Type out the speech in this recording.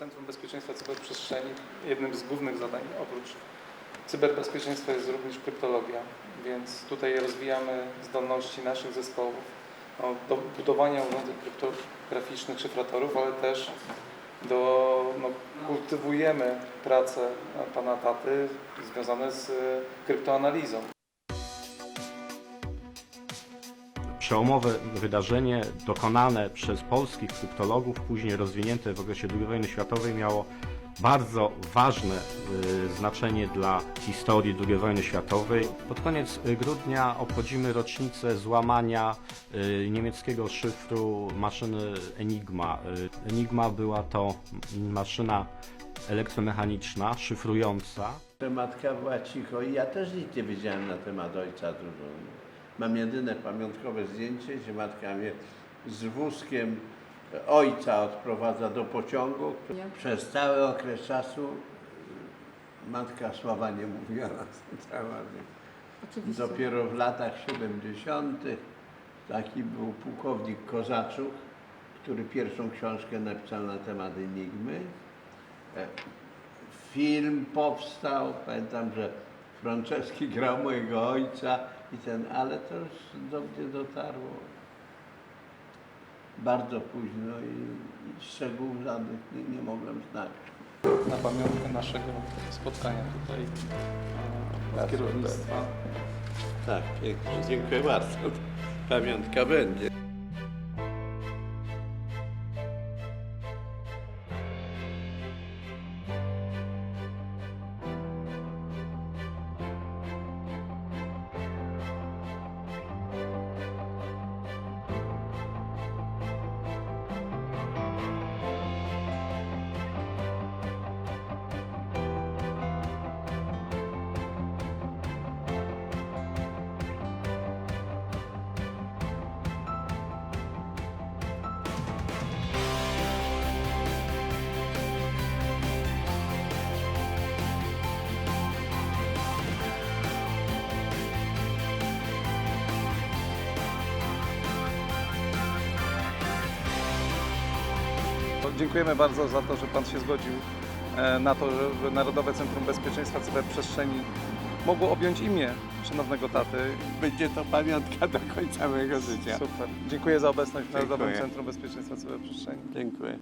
Centrum Bezpieczeństwa Cyberprzestrzeni jednym z głównych zadań oprócz cyberbezpieczeństwa jest również kryptologia, więc tutaj rozwijamy zdolności naszych zespołów no, do budowania urządzeń kryptograficznych, szyfratorów, ale też do, no, kultywujemy pracę pana taty związane z kryptoanalizą. Przełomowe wydarzenie dokonane przez polskich kryptologów, później rozwinięte w okresie II wojny światowej, miało bardzo ważne y, znaczenie dla historii II wojny światowej. Pod koniec y, grudnia obchodzimy rocznicę złamania y, niemieckiego szyfru maszyny Enigma. Enigma była to maszyna elektromechaniczna, szyfrująca. Matka była cicho i ja też nic nie wiedziałem na temat ojca dużo. Mam jedyne pamiątkowe zdjęcie, gdzie matka mnie z wózkiem ojca odprowadza do pociągu. Przez cały okres czasu matka słowa nie mówiła na ten temat. Oczywiście. Dopiero w latach 70. taki był pułkownik Kozaczuk, który pierwszą książkę napisał na temat Enigmy. E, Film powstał, pamiętam, że Franceski grał mojego ojca i ten, ale to już do mnie dotarło bardzo późno i, i szczegółów żadnych nie, nie mogłem znać. Na pamiątkę naszego spotkania tutaj e, z kierownictwa. Tak, pięknie. Dziękuję bardzo. Pamiątka będzie. Dziękujemy bardzo za to, że Pan się zgodził e, na to, żeby Narodowe Centrum Bezpieczeństwa Cyberprzestrzeni mogło objąć imię szanownego taty. Będzie to pamiątka do końca mojego życia. Super. Dziękuję za obecność w Narodowym Dziękuję. Centrum Bezpieczeństwa Cyberprzestrzeni. Dziękuję.